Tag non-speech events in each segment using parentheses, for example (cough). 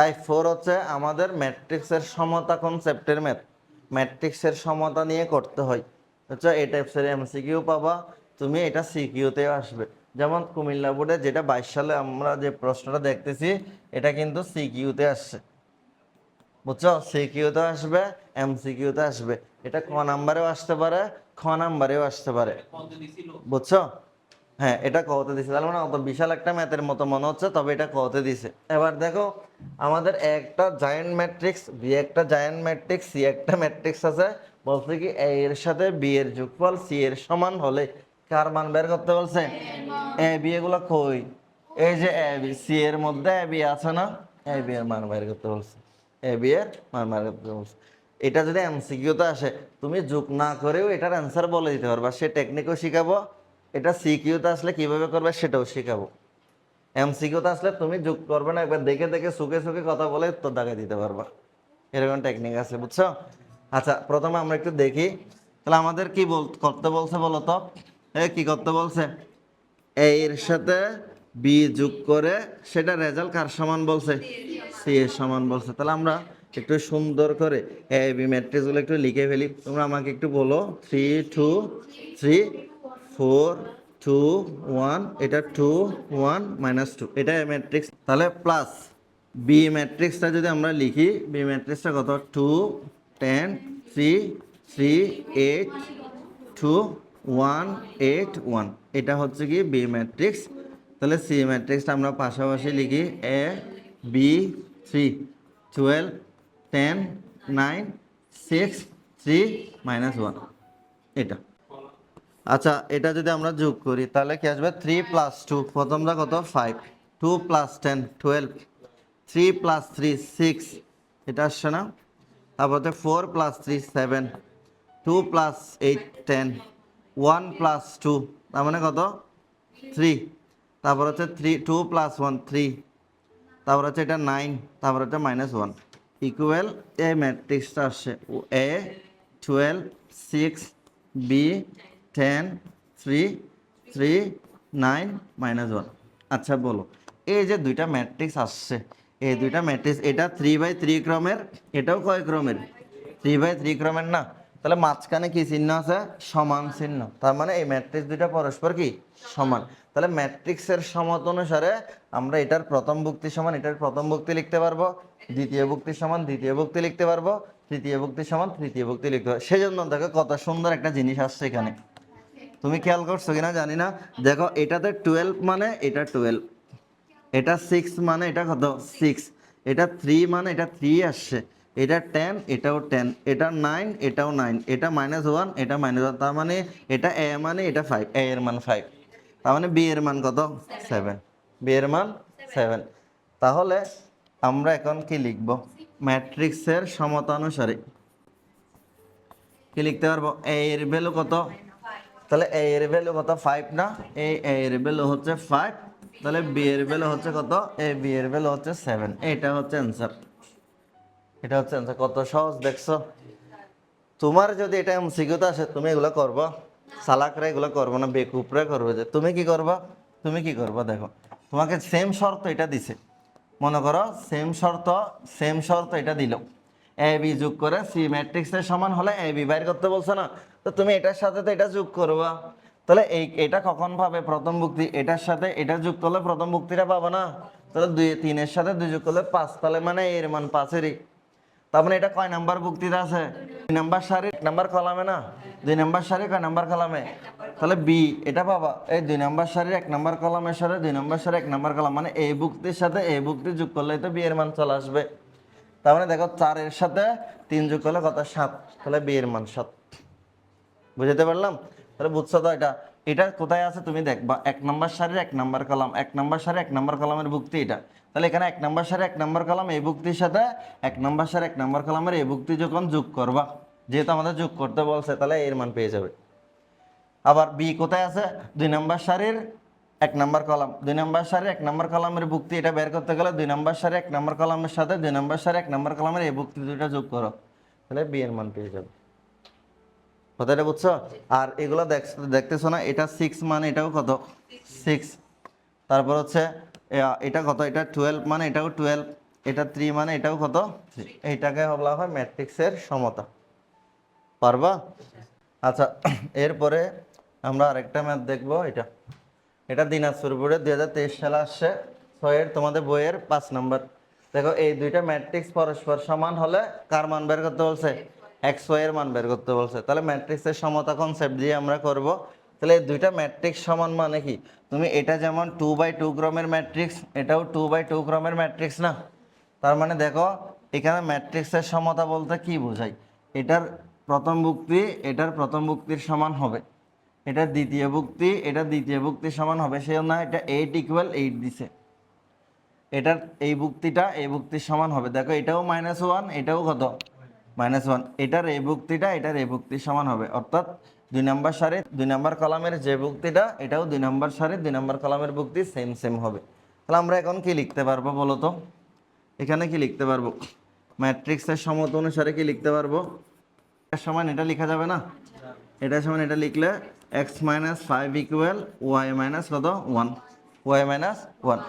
Type four হচ্ছে আমাদের ম্যাট্রিক্সের সমতা কনসেপ্টের ম্যাথ? ম্যাট্রিক্সের সমতা নিয়ে করতে হয়। হচ্ছে এই টাইপসের এমসিকিউ পাবা, তুমি এটা সিকিউতেও আসবে। যেমন কুমিল্লা বোর্ডে যেটা বাইশ সালে আমরা যে প্রশ্নটা দেখতেছি, এটা কিন্তু সিকিউতে আসছে। বুঝছ? সিকিউতে আসবে এমসিকিউতে আসবে। এটা ক নাম্বারেও আসতে পারে, খ নাম্বারেও আসতে পারে। বুঝছ? হ্যাঁ এটা কতে দিছে। তাহলে মানে অত বিশাল একটা ম্যাথের মতো মনে হচ্ছে, তবে এটা কতে দিছে। এবার দেখো, আমাদের একটা জায়েন্ট ম্যাট্রিক্স বি একটা জায়েন্ট ম্যাট্রিক্স সি একটা ম্যাট্রিক্স আছে। বলছে কি A এর সাথে বি এর যোগফল, সি এর সমান হলে কার মান বের করতে বলছে? এ, বি এগুলো কই? এই যে এ, বি, সি এর মধ্যে এ, বি আছে না? এ, বি এর মান বের করতে বলছে। এ, বি এর মান বের করতে বলছে। এটা যদি এমসিকিউতে আসে, তুমি যোগ না করেও এটার অ্যান্সার বলে দিতে পারবা। সে টেকনিকও শিখাবো। এটা সিকিউতে আসলে কীভাবে করবে সেটাও শেখাবো। এমসিকিউতে আসলে তুমি যোগ করবে না, একবার দেখে দেখে, সুখে সুখে কথা বলে তো দাগে দিতে পারবা। এরকম টেকনিক আছে, বুঝছ? আচ্ছা প্রথমে আমরা একটু দেখি। তাহলে আমাদের কি বল, করতে বলছে বলো তো? এ, কি করতে বলছে? এর সাথে বি যোগ করে সেটা রেজাল্ট কার সমান বলছে? সি এর সমান বলছে। তাহলে আমরা একটু সুন্দর করে এ বি ম্যাট্রিক্সগুলো একটু লিখে ফেলি। তোমরা আমাকে একটু বলো। Three two three four, two, one, এটা টু, ওয়ান মাইনাস টু এটা ম্যাট্রিক্স তাহলে প্লাস বি ম্যাট্রিক্সটা যদি আমরা লিখি বি ম্যাট্রিক্সটা কত? Two ten three three eight two one eight one এটা হচ্ছে কি বি ম্যাট্রিক্স তাহলে সি ম্যাট্রিক্সটা আমরা পাশাপাশি লিখি A B three twelve ten nine six three minus one এটা। আচ্ছা এটা যদি আমরা যোগ করি, তাহলে কি আসবে? থ্রি প্লাস টু প্রথমটা কত? Five two plus ten twelve three plus three six এটা আসছে না? তারপর হচ্ছে four plus three seven two plus eight ten one plus two তার মানে কত? থ্রি তারপর হচ্ছে three two plus one three তারপর হচ্ছে এটা নাইন তারপর হচ্ছে মাইনাস ওয়ান ইকুয়াল এ ম্যাট্রিক্সটা আসছে। A twelve six B ten three three nine minus one আচ্ছা বলো। এই যে দুইটা ম্যাট্রিক্স আসছে, এই দুইটা ম্যাট্রিক্স এটা থ্রি বাই থ্রি ক্রমের, এটাও কয় ক্রমের? থ্রি বাই থ্রি ক্রমের না। তাহলে মাঝখানে কি চিহ্ন আছে? সমান চিহ্ন। তার মানে এই ম্যাট্রিক্স দুইটা পরস্পর কি? সমান। তাহলে ম্যাট্রিক্সের সমত অনুসারে আমরা এটার প্রথম ভুক্তি সমান, এটার প্রথম ভুক্তি লিখতে পারব। দ্বিতীয় ভুক্তি সমান, দ্বিতীয় ভুক্তি লিখতে পারব। তৃতীয় ভুক্তি সমান, তৃতীয় ভুক্তি লিখতে পারব। সেজন্য দেখো কত সুন্দর একটা জিনিস আসছে এখানে। তুমি খেয়াল করছ কিনা জানি না। দেখো, এটাতে টুয়েলভ মানে এটা টুয়েলভ এটা সিক্স মানে এটা কত? সিক্স এটা থ্রি মানে এটা থ্রি আসছে, এটা টেন এটাও টেন এটা নাইন এটাও নাইন এটা মাইনাস ওয়ান এটা মাইনাস ওয়ান তার মানে এটা এ মানে এটা ফাইভ এ এর মান ফাইভ তার মানে বি এর মান কত? সেভেন বি এর মান সেভেন তাহলে আমরা এখন কি লিখব? ম্যাট্রিক্সের সমতানুসারে, কি লিখতে পারব? এ এর ভ্যালু কত? তাহলে এ এর ভ্যালু কত? ফাইভ না? এ এর ভ্যালু হচ্ছে ফাইভ তাহলে বি এর ভ্যালু হচ্ছে কত? এ বি এর ভ্যালু হচ্ছে সেভেন এটা হচ্ছে অ্যান্সার এটা হচ্ছে অ্যান্সার কত সহজ দেখছ? তোমার যদি এটা এমসিকিউতে আসে, তুমি এগুলো করব। সালাকরা এগুলো করব না বেকুপরা করবে যে, তুমি কি করবা? তুমি কি করবা? দেখো, তোমাকে সেম শর্ত এটা দিছে। মনে করো সেম শর্ত সেম শর্ত এটা দিল। এ বি যোগ করে সি ম্যাট্রিক্সের সমান হলে এ বি বাইর করতে বলছো না। তো তুমি এটার সাথে তো এটা যোগ করবা। তাহলে এই, এটা কখন পাবে? প্রথম ভুক্তি এটার সাথে এটা যোগ করলে প্রথম ভুক্তিটা পাবে না। তাহলে দুই তিনের সাথে দুই যোগ করলে পাঁচ, তাহলে মানে এর মান পাঁচেরই। তার মানে এটা কয় নাম্বার ভুক্তিতে আছে? দুই নাম্বার সারি, এক নাম্বার কলামে না? দুই নাম্বার সারি, কয় নাম্বার কলামে? তাহলে বি এটা পাবা। এই দুই নাম্বার সারির এক নাম্বার কলামের সাথে দুই নাম্বার সারি এক নাম্বার কলাম। মানে এই ভুক্তির সাথে এই ভুক্তি যোগ করলেই তো বি এর মান চলে আসবে। তার মানে দেখো চারের সাথে তিন যোগ করলে কত? সাত। তাহলে বিয়ের মান সাত। বুঝতে পারলাম? তাহলে বুঝছ তো এটা? এটা কোথায় আছে তুমি দেখবা? এক নম্বর সারির এক নম্বর কলাম। এক নম্বর সারি, এক নম্বর কলামের ভুক্তি এটা। তাহলে এখানে এক নম্বর সারি, এক নম্বর কলাম এই ভুক্তির সাথে এক নম্বর সারি, এক নম্বর কলামের এই ভুক্তি যখন যোগ করবা, যেহেতু আমাদের যোগ করতে বলছে, তাহলে এর মান পেয়ে যাবে। আবার বি কোথায় আছে? দুই নম্বর সারির এক নম্বর কলাম দুই নম্বর সারে এক নম্বর কলামের ভুক্তি এটা বের করতে গেলে দুই নম্বর সারে এক নম্বর কলামের সাথে দুই নম্বর সারে এক নম্বর কলামের এই ভুক্তি দুইটা যোগ করো তাহলে বি এর মান পেয়ে যাবে। কথাটা বুঝছ? আর এগুলো দেখ- দেখতেছো না এটা সিক্স মানে এটাও কত? সিক্স তারপর হচ্ছে এটা কত? এটা টুয়েলভ মানে এটাও টুয়েলভ এটা থ্রি মানে এটাও কত। এইটাকে বলা হয় ম্যাট্রিক্সের সমতা। পারবা? আচ্ছা (clears throat) এরপরে আমরা আরেকটা ম্যাথ দেখব এটা। এটা দিনাজপুর বোর্ডে দুই হাজার তেইশ সালে আসছে। ছয়ের তোমাদের বইয়ের পাঁচ নম্বর। দেখো, এই দুইটা ম্যাট্রিক্স পরস্পর সমান হলে কার মান বের করতে বলছে? এক্সের মান বের করতে বলছে। তাহলে ম্যাট্রিক্সের সমতা কনসেপ্ট দিয়ে আমরা করব। তাহলে এই দুইটা ম্যাট্রিক্স সমান মানে কি? তুমি এটা যেমন টু বাই টু ক্রমের ম্যাট্রিক্স এটাও টু বাই টু ক্রমের ম্যাট্রিক্স না? তার মানে দেখো, এখানে ম্যাট্রিক্সের সমতা বলতে কি বোঝায়? এটার প্রথম ভুক্তি এটার প্রথম ভুক্তির সমান হবে। এটা দ্বিতীয় ভুক্তি, এটা দ্বিতীয় ভুক্তির সমান হবে সে না, এটা এইট ইকুয়াল এইট দিছে। এটার এই ভুক্তিটা এই ভুক্তির সমান হবে। দেখো এটাও মাইনাস ওয়ান এটাও কত? মাইনাস ওয়ান এটার এই ভুক্তিটা, এটার এই ভুক্তির সমান হবে। অর্থাৎ দুই নম্বর সারে, দুই নম্বর কলামের যে ভুক্তিটা, এটাও দুই নম্বর সারে, দুই নম্বর কলামের ভুক্তি সেম সেম হবে। তাহলে আমরা এখন কি লিখতে পারব বলো তো? এখানে কি লিখতে পারব? ম্যাট্রিক্সের সমত অনুসারে কি লিখতে পারব? এটার সমান এটা লেখা যাবে না? এটার সমান এটা লিখলে x minus five equal y minus কত ওয়ান ওয়াই মাইনাস ওয়ান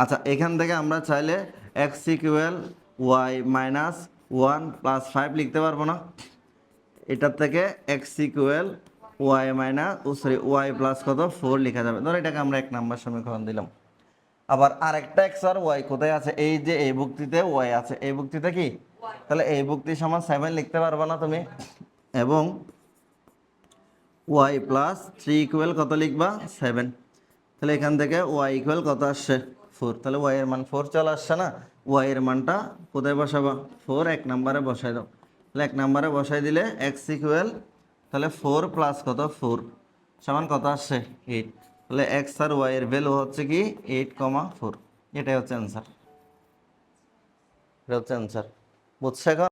আচ্ছা এখান থেকে আমরা চাইলে x equal y minus one plus five লিখতে পারব না। এটার থেকে x equal y minus oh sorry y plus কত? ফোর লেখা যাবে। ধরো এটাকে আমরা এক নাম্বার সমীকরণ দিলাম। আবার আরেকটা এক্স আর ওয়াই কোথায় আছে? এই যে এই ভুক্তিতে ওয়াই আছে। এই ভুক্তিতে কি? তাহলে এই ভুক্তি সমান সেভেন লিখতে পারবে না তুমি। এবং ওয়াই প্লাস থ্রি ইকুয়াল কত লিখবা? সেভেন তাহলে এখান থেকে ওয়াই ইকুয়াল কত আসছে? ফোর তাহলে ওয়াই এর মান ফোর চলে আসছে না? ওয়াই এর মানটা কোথায় বসাবা? ফোর এক নাম্বারে বসাই দাও। তাহলে এক নাম্বারে বসাই দিলে এক্স ইকুয়াল তাহলে ফোর প্লাস কত? ফোর সমান কত আসছে? এইট তাহলে এক্স আর ওয়াই এর ভ্যালু হচ্ছে কি? এইট কমা ফোর এটাই হচ্ছে অ্যান্সার এটা হচ্ছে অ্যান্সার বুঝছে এখন?